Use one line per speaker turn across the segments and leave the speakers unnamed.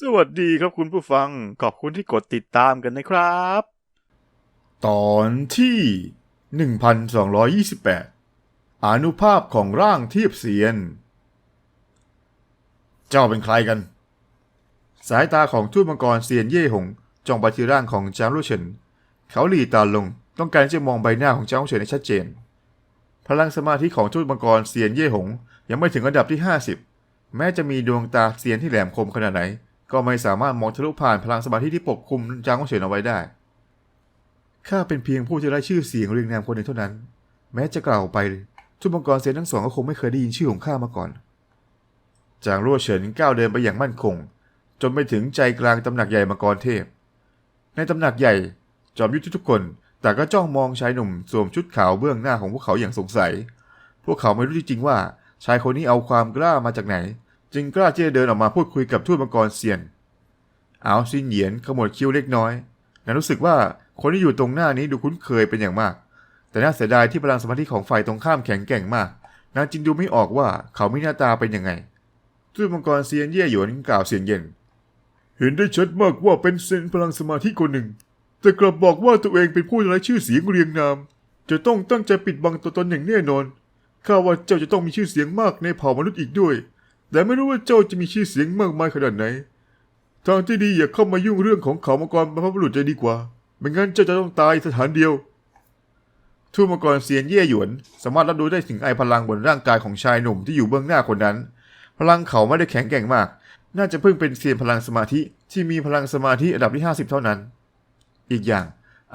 สวัสดีครับคุณผู้ฟัง ขอบคุณที่กดติดตามกันนะครับ
ตอนที่ 1228 อนุภาพของร่างเทียบเสียน เจ้าเป็นใครกัน สายตาของทูตมังกรเซียนเย่หง จ้องไปที่ร่างของจางลู่เฉิน เขาหลีตาลง ต้องการจะมองใบหน้าของจางลู่เฉินให้ชัดเจน พลังสมาธิของทูตมังกรเซียนเย่หง ยังไม่ถึงระดับที่ 50 แม้จะมีดวงตาเซียนที่แหลมคมขนาดไหน ก็ไม่สามารถมองทะลุผ่านพลังสมาธิที่ปกคลุมจางลู่เฉินเอาไว้ได้ ข้าเป็นเพียงผู้ที่ได้ชื่อเสียงเรียงนามคนหนึ่งเท่านั้น แม้จะกล่าวไปทุกมังกรเซียนทั้งสองก็คงไม่เคยได้ยินชื่อของข้ามาก่อน จางรั่วเฉินก้าวเดินไปอย่างมั่นคง จนไปถึงใจกลางตำหนักใหญ่มังกรเทพ ในตำหนักใหญ่จอมยุทธทุกคนแต่ก็จ้องมองชายหนุ่มสวมชุดขาวเบื้องหน้าของพวกเขาอย่างสงสัย พวกเขาไม่รู้จริงๆว่าชายคนนี้เอาความกล้ามาจากไหน จึงกล้าที่จะเดินออกมาพูดคุยกับทูตมังกรเซียนอาวซินเหยียนขมวดคิ้วเล็กน้อยนางรู้สึกว่าคนที่อยู่ตรงหน้านี้ดูคุ้นเคยเป็นอย่างมาก แต่น่าเสียดายที่พลังสมาธิของฝ่ายตรงข้ามแข็งแกร่งมากนางจึงดูไม่ออกว่าเขามีหน้าตาเป็นยังไงทูตมังกรเซียนเย่หยวนกล่าวเสียงเย็น เห็นได้ชัดมากว่าเป็นเซนพลังสมาธิคนหนึ่ง แต่กลับบอกว่าตัวเองเป็นผู้ไร้ชื่อเสียงเรียงนาม จะต้องตั้งใจปิดบังตัวตนอย่างแน่นอนข้าว่าเจ้าจะต้องมีชื่อเสียงมากในเผ่ามนุษย์อีกด้วย แต่ไม่รู้ว่าเจ้าจะมีชื่อเสียงมากมายขนาดไหน ทางที่ดีอย่าเข้ามายุ่งเรื่องของเขามังกรบรรพบุรุษจะดีกว่า ไม่งั้นเจ้าจะต้องตายสถานเดียว ทูตมังกรเซียนเย่หยวน สามารถรับรู้ได้ถึงไอพลังบนร่างกายของชายหนุ่มที่อยู่เบื้องหน้าคนนั้น พลังเขาไม่ได้แข็งแกร่งมาก น่าจะเพิ่งเป็นเซียนพลังสมาธิที่มีพลังสมาธิระดับที่ 50 เท่านั้น อีกอย่าง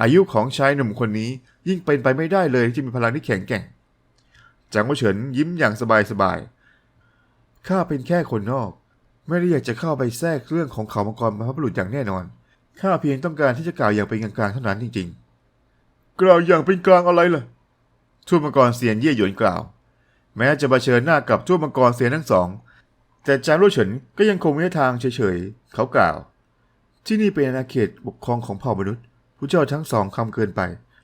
อายุของชายหนุ่มคนนี้ยิ่งเป็นไปไม่ได้เลยที่มีพลังที่แข็งแกร่งจางวเฉินยิ้มอย่างสบายๆ ข้าเป็นแค่คนนอก ไม่ได้อยากจะเข้าไปแทรกเรื่องของเขามังกรบรรพบุรุษอย่างแน่นอน ข้าเพียงต้องการที่จะกล่าวอย่างเป็นกลางๆเท่านั้นจริงๆ กล่าวอย่างเป็นกลางอะไรล่ะทูตมังกรเซียนเย่หยวนกล่าว แม้จะเผชิญหน้ากับทูตมังกรเซียนทั้งสอง แต่จางลู่เฉินก็ยังคงมีท่ทางเฉยๆ เขากล่าว ที่นี่เป็นอาณาเขตปกครองของเผ่ามนุษย์ผู้เจ้าทั้งสองคำเกินไป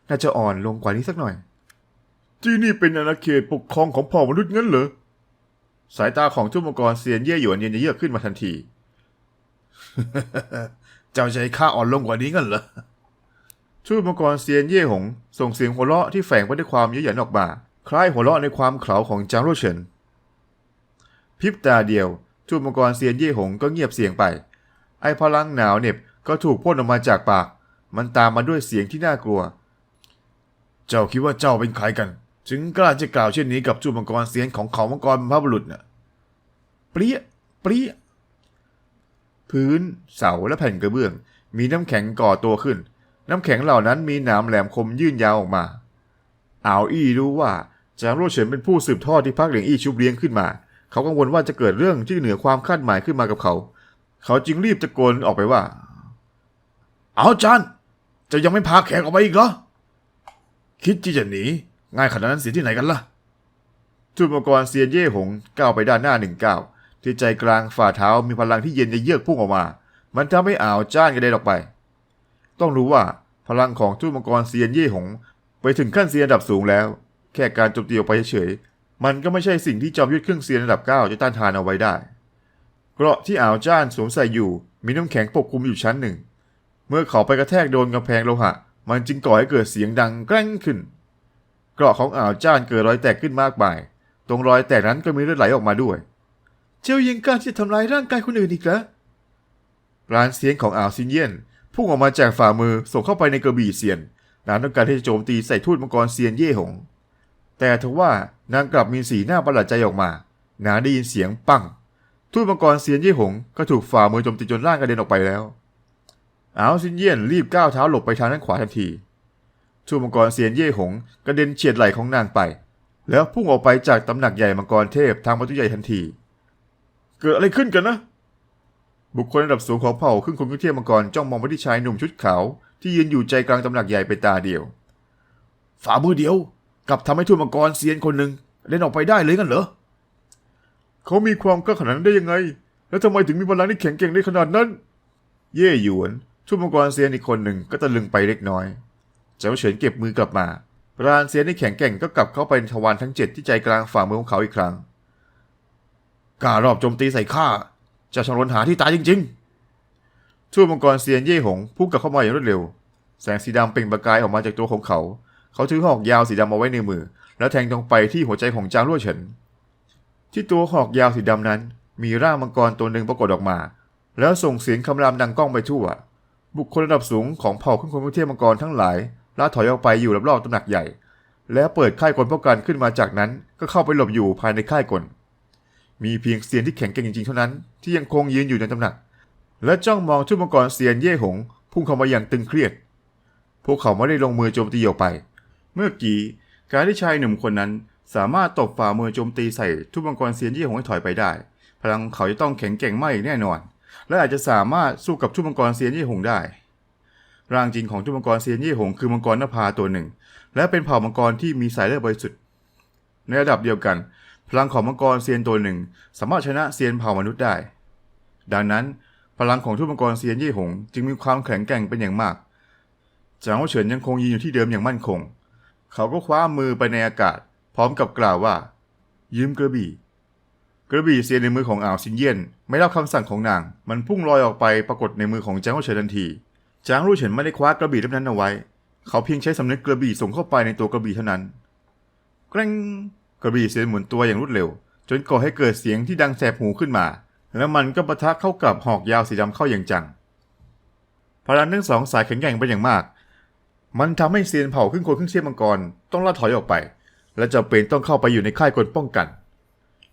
น่าจะอ่อนลงกว่านี้สักหน่อย ที่นี่เป็นอาณาเขตปกครองของเผ่ามนุษย์งั้นเหรอ สายตาของทูตมังกรเซียนเย่หยวนเย็นเยือกขึ้นมาทันที เจ้าให้ข้าอ่อนลงกว่านี้งั้นเหรอทูตมังกรเซียนเย่หง ส่งเสียงหัวเราะที่แฝงไปด้วยความเย้ยหยันออกมา คล้ายหัวเราะในความเขลาของจางโรเฉินพริบตาเดียวทูตมังกรเซียนเย่หงก็เงียบเสียงไป ไอพลังหนาวเหน็บก็ถูกพ่นออกมาจากปาก มันตามมาด้วยเสียงที่น่ากลัว เจ้าคิดว่าเจ้าเป็นใครกัน จึงกล้าจะกล่าวเช่นนี้กับทูมังกรเซียนของเขามังกรบรรพบุรุษน่ะเปรี้ยเปรี้ยพื้นเสาและแผ่นกระเบื้อง มีน้ำแข็งก่อตัวขึ้น น้ำแข็งเหล่านั้นมีหนามแหลมคมยื่นยาวออกมาอาวอี้รู้ว่าจางโรเฉินเป็นผู้สืบทอดที่พักเหลียงอี้ชุบเลี้ยงขึ้นมา เขากังวลว่าจะเกิดเรื่องที่เหนือความคาดหมายขึ้นมากับเขา เขาจึงรีบตะโกนออกไปว่า เอาจานจะยังไม่พาแขกออกไปอีกเหรอคิดที่จะหนี ง่ายขนาดนั้นเสียที่ไหนกันล่ะทูตมังกรเซียนเย่หงก้าวไปด้านหน้าหนึ่งก้าวที่ใจกลางฝ่าเท้ามีพลังที่เย็นจะเยือกพุ่งออกมา มันทำให้อ่าวจ้านกระเด็นออกไป ต้องรู้ว่าพลังของทูตมังกรเซียนเย่หง ไปถึงขั้นเซียนระดับสูงแล้ว แค่การโจมตีออกไปเฉยมันก็ไม่ใช่สิ่งที่จอมยุทธเครื่องเซียนระดับเก้าจะต้านทานเอาไว้ได้ เกราะที่อ่าวจ้านสวมใส่อยู่มีน้ำแข็งปกคลุมอยู่ชั้นหนึ่ง เมื่อเขาไปกระแทกโดนกำแพงโลหะ มันจึงก่อให้เกิดเสียงดังแกร่งขึ้น เกราะของอ่าวจ้านเกิดรอยแตกขึ้นมากมาย ตรงรอยแตกนั้นก็มีเลือดไหลออกมาด้วย เจ้ายังกล้ารที่จะทำลายร่างกายคนอื่นอีกเหรอปราณเสียงของอ่าวซินเยียนพุ่งออกมาจากฝ่ามือส่งเข้าไปในกระบี่เซียน นางต้องการที่จะโจมตีใส่ทูตมังกรเซียนเย่หง แต่ทว่านางกลับมีสีหน้าประหลาดใจออกมา นางได้ยินเสียงปัง ทูตมังกรเซียนเย่หง ก็ถูกฝ่ามือโจมตีจนร่างกระเด็นออกไปแล้ว อ่าวซินเยียนรีบก้าวเท้าหลบไปทางด้านขวาทันที ทูมังกรเซียนเย่หงกระเด็นเฉียดไหล่ของนางไป แล้วพุ่งออกไปจากตำหนักใหญ่มังกรเทพทางประตูใหญ่ทันที เกิดอะไรขึ้นกันนะ บุคคลระดับสูงของเผ่าขึ้นคนขึ้นเทียมมังกรจ้องมองไปที่ชายหนุ่มชุดขาวที่ยืนอยู่ใจกลางตำหนักใหญ่เป็นตาเดียว ฝ่ามือเดียวกับทำให้ทูมังกรเซียนคนหนึ่งเล่นออกไปได้เลยกันเหรอ เขามีความกล้าขนาดนั้นได้ยังไง แล้วทำไมถึงมีพลังที่แข็งแกร่งได้ขนาดนั้น เย่หยวนทูมังกรเซียนอีกคนหนึ่งก็ตะลึงไปเล็กน้อย เจ้าเฉินเก็บมือกลับมาปราณเซียนที่แข็งแกร่งก็กลับเข้าไปในทวารทั้งเจ็ดที่ใจกลางฝ่ามือของเขาอีกครั้งกล้ารอบโจมตีใส่ข้าจะชงรนหาที่ตายจริงๆทูตมังกรเซียนเย่หงพุ่งกลับเข้ามาอย่างรวดเร็ว แสงสีดำเปล่งประกายออกมาจากตัวของเขา เขาถือหอกยาวสีดำเอาไว้ในมือ แล้วแทงตรงไปที่หัวใจของจางรั่วเฉิน ที่ตัวหอกยาวสีดำนั้น มีร่างมังกรตัวหนึ่งปรากฏออกมา แล้วส่งเสียงคำรามดังก้องไปทั่ว บุคคลระดับสูงของเผ่าขึ้นคนเทพมังกรทั้งหลาย ล่าถอยออกไปอยู่รอบๆตำหนักใหญ่ แล้วเปิดค่ายกลป้องกันขึ้นมาจากนั้น ก็เข้าไปหลบอยู่ภายในค่ายกล มีเพียงเซียนที่แข็งแกร่งจริงๆเท่านั้นที่ยังคงยืนอยู่ในตำหนัก และจ้องมองชุดมังกรเซียนเย่หง พุ่งเข้ามาอย่างตึงเครียด พวกเขาไม่ได้ลงมือโจมตีออกไป เมื่อกี้การที่ชายหนุ่มคนนั้นสามารถตบฝ่ามือโจมตีใส่ทุบมังกรเซียนเย่หงให้ถอยไปได้ พลังของเขาจะต้องแข็งแกร่งมากอีกแน่นอน และอาจจะสามารถสู้กับทุบมังกรเซียนเย่หงได้ ร่างจริงของทุมังกรเซียนเย่หงคือมังกรนภาตัวหนึ่ง และเป็นเผ่ามังกรที่มีสายเลือดบริสุทธิ์ในระดับเดียวกัน พลังของมังกรเซียนตัวหนึ่ง สามารถชนะเซียนเผ่ามนุษย์ได้ ดังนั้นพลังของทุบมังกรเซียนเย่หง จึงมีความแข็งแกร่งเป็นอย่างมาก จางโอเฉินยังคงยืนอยู่ที่เดิมอย่างมั่นคง เขาก็คว้ามือไปในอากาศ พร้อมกับกล่าวว่า ยืมกระบี่ กระบี่เซียนในมือของอ่าวซินเยี่ยน ไม่รับคำสั่งของนาง มันพุ่งลอยออกไปปรากฏในมือของจางโอเฉินทันที จางรู้เฉินไม่ได้คว้ากระบี่เล่มนั้นเอาไว้ เขาเพียงใช้สำนึกกระบี่ส่งเข้าไปในตัวกระบี่เท่านั้นแกร่งกระบี่เซียนหมุนตัวอย่างรวดเร็ว จนก่อให้เกิดเสียงที่ดังแสบหูขึ้นมา แล้วมันก็ปะทะเข้ากับหอกยาวสีดำเข้าอย่างจังพลังทั้งสองสายแข็งแกร่งเป็นอย่างมาก มันทำให้เซียนเผ่าขึ้นคนขึ้นเสียมังกรต้องล่าถอยออกไป และจำเป็นต้องเข้าไปอยู่ในค่ายกลป้องกัน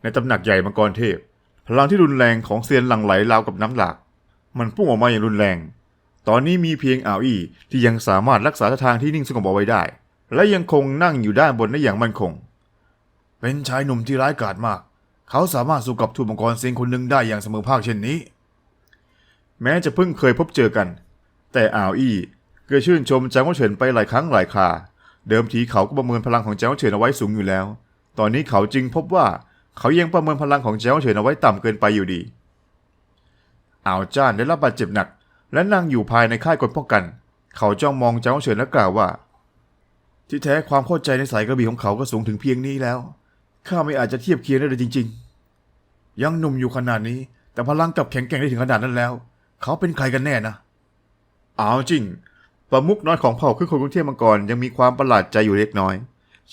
ในตำหนักใหญ่มังกรเทพ พลังที่รุนแรงของเซียนหลั่งไหลราวกับน้ำหลาก มันพุ่งออกมาอย่างรุนแรง ตอนนี้มีเพียงอ่าวอี้ที่ยังสามารถรักษาท่าทางที่นิ่งสงบเอาไว้ได้ และยังคงนั่งอยู่ด้านบนได้อย่างมั่นคง เป็นชายหนุ่มที่ร้ายกาจมาก เขาสามารถสู้กับทูตมังกรเซียนคนหนึ่งได้อย่างเสมอภาคเช่นนี้ แม้จะเพิ่งเคยพบเจอกัน แต่อ่าวอี้ก็ชื่นชมจางว่าเฉินไปหลายครั้งหลายครา เดิมทีเขาก็ประเมินพลังของจางว่าเฉินเอาไว้สูงอยู่แล้ว ตอนนี้เขาจึงพบว่าเขายังประเมินพลังของจางว่าเฉินเอาไว้ต่ำเกินไปอยู่ดี อ่าวจ้านได้รับบาดเจ็บหนัก และนั่งอยู่ภายในค่ายกลป้องกัน เขาจ้องมองจางว่าเฉินและกล่าวว่า ที่แท้ความเข้าใจในสายกระบี่ของเขาก็สูงถึงเพียงนี้แล้วข้าไม่อาจจะเทียบเคียงได้เลยจริง ๆ ยังหนุ่มอยู่ขนาดนี้ แต่พลังกลับแข็งแกร่งได้ถึงขนาดนั้นแล้ว เขาเป็นใครกันแน่นะเอาจริง ประมุกน้อยของเผ่าขึ้นคนกรุงเทพมังกรยังมีความประหลาดใจอยู่เล็กน้อย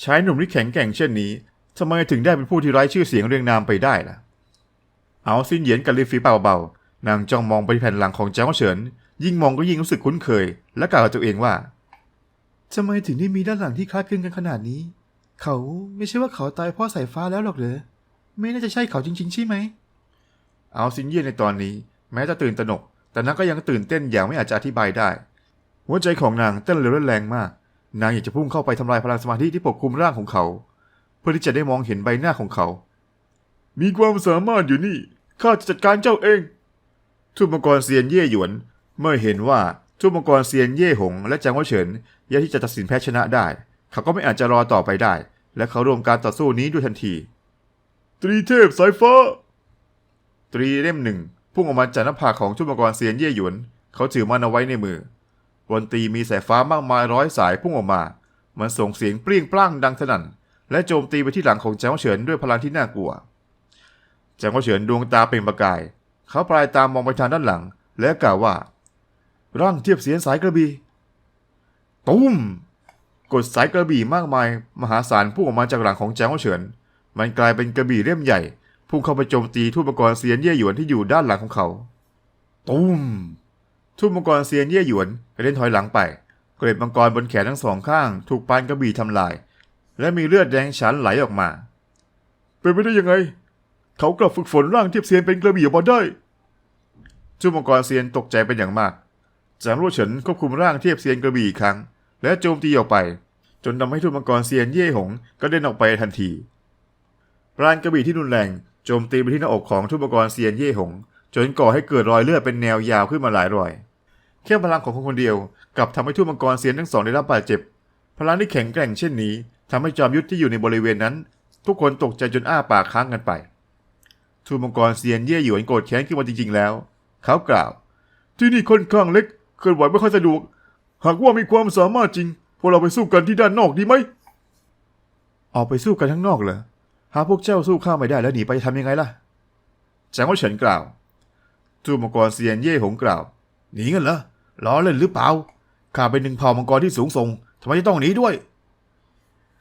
ชายหนุ่มที่แข็งแกร่งเช่นนี้ทำไมถึงได้เป็นผู้ที่ไร้ชื่อเสียงเรียงนามไปได้ล่ะ เอาซินเหยียนกับลิฟีเบา นางจ้องมองไปที่แผ่นหลังของเจ้าเฉิน ยิ่งมองก็ยิ่งรู้สึกคุ้นเคย และกล่าวกับตัวเองว่าทำไมถึงได้มีด้านหลังที่คลาดคลึงกันขนาดนี้ เขาไม่ใช่ว่าเขาตายเพราะสายฟ้าแล้วหรอกเหรอไม่น่าจะใช่เขาจริง ๆ ใช่ไหม เอาซินเยี่ยนในตอนนี้ แม้จะตื่นตระหนก แต่นางก็ยังตื่นเต้นอย่างไม่อาจจะอธิบายได้ หัวใจของนางเต้นเร็วและแรงมาก นางอยากจะพุ่งเข้าไปทำลายพลังสมาธิที่ปกคลุมร่างของเขา เพื่อที่จะได้มองเห็นใบหน้าของเขา มีความสามารถอยู่นี่ข้าจะจัดการเจ้าเอง ทูตมังกรเซียนเย่หยวน เมื่อเห็นว่าทูตมังกรเซียนเย่หง และจางว่าเฉินยากที่จะตัดสินแพ้ชนะได้ เขาก็ไม่อาจจะรอต่อไปได้ และเขารวมการต่อสู้นี้ด้วยทันที ตรีเทพสายฟ้า ตรีเล่มหนึ่งพุ่งออกมาจากหน้าผากของทูตมังกรเซียนเย่หยวน เขาถือมันเอาไว้ในมือบนตรีมีสายฟ้ามากมายร้อยสายพุ่งออกมา มันส่งเสียงเปรี้ยงปร้างดังสนั่น และโจมตีไปที่หลังของจางว่าเฉินด้วยพลังที่น่ากลัวจางว่าเฉินดวงตาเปล่งประกาย เขาปลายตามมองไปทางด้านหลัง และกล่าวว่า ร่างเทียบเสียนสายกระบี่ตุ้มกดสายกระบี่มากมาย มหาศาลพุ่งออกมาจากหลังของแจ้งเฉิน มันกลายเป็นกระบี่เล่มใหญ่พุ่งเข้าไปโจมตีทูตมังกรเซียนเย่หยวนที่อยู่ด้านหลังของเขาตุ้มทูตมังกรเซียนเย่หยวนเด็นถอยหลังไป เกล็ดมังกรบนแขนทั้งสองข้าง ถูกปานกระบี่ทำลาย และมีเลือดแดงฉานไหลออกมา เป็นไปได้ยังไง เขากลับฝึกฝนร่างเทียบเซียนเป็นกระบี่ออกมาได้ ทูตมังกรเซียนตกใจเป็นอย่างมากจางรั่วเฉินควบคุมร่างเทียบเซียนกระบี่อีกครั้ง และโจมตีออกไป จนทำให้ทูตมังกรเซียนเย่หงก็เดินออกไปทันทีปราณกระบี่ที่รุนแรงโจมตีไปที่หน้าอกของทูตมังกรเซียนเย่หง จนก่อให้เกิดรอยเลือดเป็นแนวยาวขึ้นมาหลายรอยแค่พลังของคนคนเดียวกับทำให้ทูตมังกรเซียนทั้งสองได้รับบาดเจ็บ พลังที่แข็งแกร่งเช่นนี้ทำให้จอมยุทธที่อยู่ในบริเวณนั้น ทุกคนตกใจจนอ้าปากค้างกันไปทูตมังกรเซียนเย่หยวนโกรธแค้นขึ้นมาจริงๆแล้ว เขากล่าว ที่นี่ค่อนข้างเล็กเคลื่อนไหวไม่ค่อยสะดวก หากว่ามีความสามารถจริง พวกเราไปสู้กันที่ด้านนอกดีไหม ออกไปสู้กันข้างนอกเหรอ หากพวกเจ้าสู้ข้าไม่ได้แล้วหนีไปทำยังไงล่ะจางว่าเฉินกล่าวทูตมังกรเซียนเย่หงกล่าว หนีกันเหรอ ล้อเล่นหรือเปล่า ข้าเป็นหนึ่งเผ่ามังกรที่สูงส่งทำไมจะต้องหนีด้วย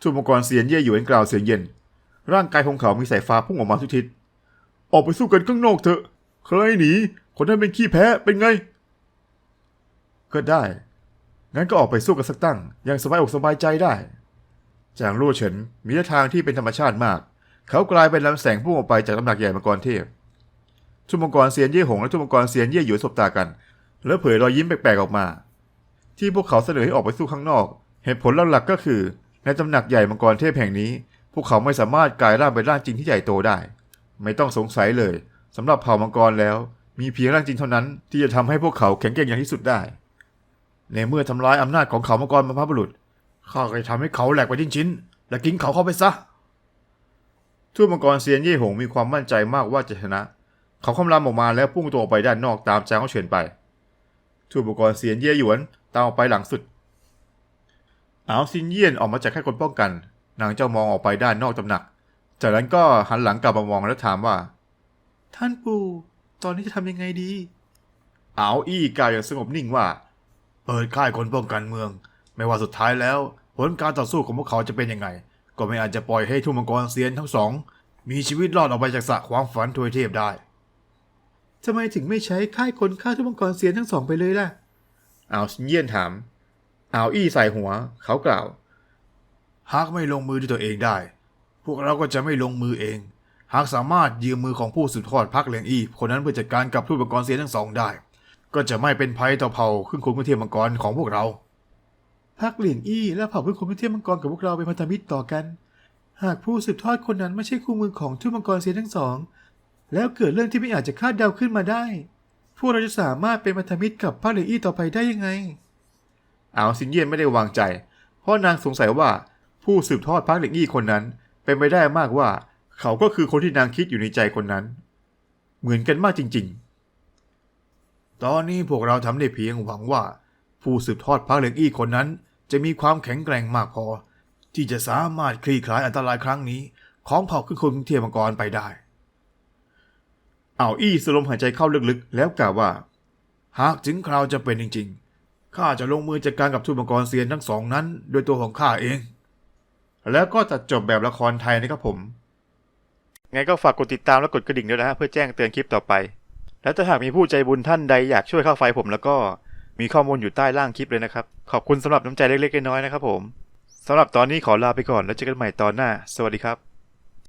ทูตมังกรเสียนเย่หยวนกล่าวเสียงเย็น ร่างกายของเขามีสายฟ้าพุ่งออกมาทุกทิศ ออกไปสู้กันข้างนอกเถอะ ใครหนี คนนั้นเป็นขี้แพ้เป็นไง ก็ได้ งั้นก็ออกไปสู้กันสักตั้งอย่างสบายอกสบายใจได้ จางลู่เฉินมีท่าทางที่เป็นธรรมชาติมาก เขากลายเป็นลำแสงพุ่งออกไปจากตำหนักใหญ่มังกรเทพชุมังกรเซียนเย่หงและชุมังกรเซียนเย่หยวนสบตากัน แล้วเผยรอยยิ้มแปลกๆออกมา ที่พวกเขาเสนอให้ออกไปสู้ข้างนอก เหตุผลหลักๆก็คือ ในตำหนักใหญ่มังกรเทพแห่งนี้ พวกเขาไม่สามารถกลายร่างเป็นร่างจริงที่ใหญ่โตได้ ไม่ต้องสงสัยเลย สำหรับเผ่ามังกรแล้ว มีเพียงร่างจริงเท่านั้นที่จะทำให้พวกเขาแข็งแกร่งอย่างที่สุดได้ ในเมื่อทำลายอำนาจของเขามังกรบรรพบุรุษข้าก็จะทำให้เขาแหลกไปชิ้นๆและกินเขาเข้าไปซะทูตมังกรเซียนเย่หงมีความมั่นใจมากว่าจะชนะ เขาคำรามออกมาแล้วพุ่งตัวออกไปด้านนอกตามจางเขาเฉินไปทูตมังกรเซียนเย่หยวนตามออกไปหลังสุดอาวซินเยี่ยนออกมาจากแค่คนป้องกันนางเจ้ามองออกไปด้านนอกตำหนัก จากนั้นก็หันหลังกลับมามองแล้วถามว่า ท่านปู่ ตอนนี้จะทำยังไงดีอาวอี้กล่าวอย่างสงบนิ่งว่า เปิดค่ายคนป้องกันเมือง ไม่ว่าสุดท้ายแล้ว ผลการต่อสู้ของพวกเขาจะเป็นยังไง ก็ไม่อาจจะปล่อยให้ทุ่มมังกรเซียนทั้งสอง มีชีวิตรอดออกไปจากสระความฝันทวยเทพได้ทำไมถึงไม่ใช้ค่ายคนฆ่าทุ่มมังกรเซียนทั้งสองไปเลยล่ะอาวซินเยี่ยนถามอาวอี้ใส่หัว เขากล่าว หากไม่ลงมือด้วยตัวเองได้ พวกเราก็จะไม่ลงมือเอง หากสามารถยืมมือของผู้สืบทอดพักเหลียงอีคนนั้นเพื่อจัดการกับทูตมังกรเซียทั้งสองได้ ก็จะไม่เป็นภัยต่อเผ่าขึ้นคนพื้นที่มังกรของพวกเราพักเหลียงอี้และเผ่าพื้นคนพื้นที่มังกรกับพวกเราเป็นพันธมิตรต่อกัน หากผู้สืบทอดคนนั้นไม่ใช่คู่มือของทูตมังกรเซียทั้งสอง แล้วเกิดเรื่องที่ไม่อาจจะคาดเดาขึ้นมาได้ พวกเราจะสามารถเป็นพันธมิตรกับพักเหลียงอี้ต่อไปได้ยังไงอาวซินเยียนไม่ได้วางใจ เพราะนางสงสัยว่าผู้สืบทอดพักเหลียงอี้คนนั้นเป็นไปได้มากว่า เขาก็คือคนที่นางคิดอยู่ในใจคนนั้น เหมือนกันมากจริง ๆ ตอนนี้พวกเราทำได้เพียงหวังว่า ผู้สืบทอดพักเหลียงอี้คนนั้น จะมีความแข็งแกร่งมากพอ ที่จะสามารถคลี่คลายอันตรายครั้งนี้ ของเผ่าขึ้นคนเทียมังกรไปได้เอาอี้สลมหายใจเข้าลึกๆ แล้วกล่าวว่า หากถึงคราวจะเป็นจริง ๆ ข้าจะลงมือจัดการกับทูตมังกรเซียนทั้งสองนั้น โดยตัวของข้าเอง แล้วก็ตัดจบแบบละครไทยนะครับผม
ไงก็ฝากกดติดตามและกดกระดิ่งด้วยนะฮะเพื่อแจ้งเตือนคลิปต่อไป แล้วถ้าหากมีผู้ใจบุญท่านใดอยากช่วยเข้าไฟผมแล้วก็มีข้อมูลอยู่ใต้ล่างคลิปเลยนะครับ ขอบคุณสำหรับน้ำใจเล็กๆน้อยๆนะครับผมสำหรับตอนนี้ขอลาไปก่อนแล้วเจอกันใหม่ตอนหน้า สวัสดีครับ